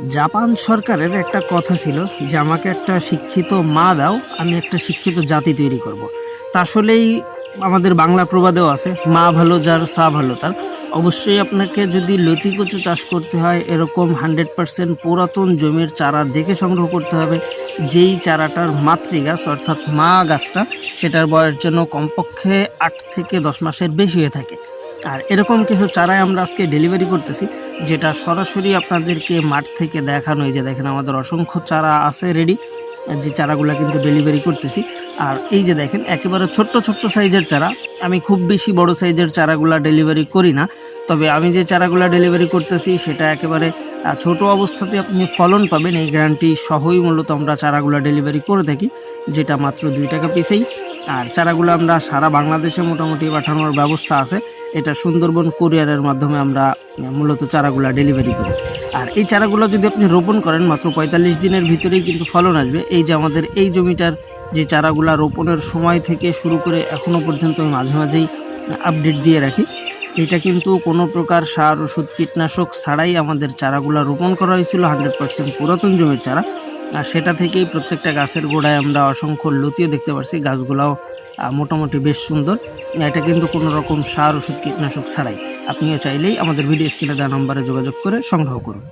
Japan সরকারের একটা কথা ছিল যে, আমাকে একটা শিক্ষিত মা দাও, আমি একটা শিক্ষিত জাতি তৈরি করব। তা আসলেই আমাদের বাংলা প্রবাদেও আছে, মা ভালো যার, সা ভালো তার। অবশ্যই আপনাকে যদি লতি কচু চাষ করতে হয়, এরকম হান্ড্রেড পার্সেন্ট পুরাতন জমির চারা দেখে সংগ্রহ করতে হবে। যেই চারাটার মাতৃগাছ, অর্থাৎ মা গাছটা, সেটার বয়স যেন কমপক্ষে আট থেকে দশ মাসের বেশি হয়ে থাকে। আর এরকম কিছু চারাই আমরা আজকে ডেলিভারি করতেছি, যেটা সরাসরি আপনাদেরকে মাঠ থেকে দেখানো। এই যে দেখেন, আমাদের অসংখ্য চারা আছে রেডি যে চারাগুলো কিন্তু ডেলিভারি করতেছি। আর এই যে দেখেন, একেবারে ছোট্ট ছোট্ট সাইজের চারা। আমি খুব বেশি বড় সাইজের চারাগুলা ডেলিভারি করি না, তবে আমি যে চারাগুলা ডেলিভারি করতেছি, সেটা একেবারে ছোট অবস্থাতে আপনি ফলন পাবেন। এই গ্যারান্টি সহই মূলত আমরা চারাগুলা ডেলিভারি করে থাকি, যেটা মাত্র দুই টাকা পিসেই আর চারাগুলো আমরা সারা বাংলাদেশে মোটামুটি পাঠানোর ব্যবস্থা আছে। এটা সুন্দরবন কুরিয়ারের মাধ্যমে আমরা মূলত চারাগুলা ডেলিভারি করি। আর এই চারাগুলো যদি আপনি রোপণ করেন, মাত্র পঁয়তাল্লিশ দিনের ভিতরেই কিন্তু ফলন আসবে। এই যে আমাদের এই জমিটার যে চারাগুলা রোপণের সময় থেকে শুরু করে এখনও পর্যন্ত আমি মাঝে মাঝেই আপডেট দিয়ে রাখি। এটা কিন্তু কোনো প্রকার সার, ওষুধ, কীটনাশক ছাড়াই আমাদের চারাগুলা রোপণ করা হয়েছিল। হান্ড্রেড পার্সেন্ট পুরাতন জমির চারা। আর সেটা থেকেই প্রত্যেকটা গাছের গোড়ায় আমরা অসংখ্য লতিও দেখতে পাচ্ছি গাছগুলাও মোটামুটি বেশ সুন্দর। এটা কিন্তু কোনো রকম সার, ওষুধ, কীটনাশক ছাড়াই। আপনিও চাইলেই আমাদের ভিডিও স্ক্রিনে দেওয়া নম্বরে যোগাযোগ করে সংগ্রহ করুন।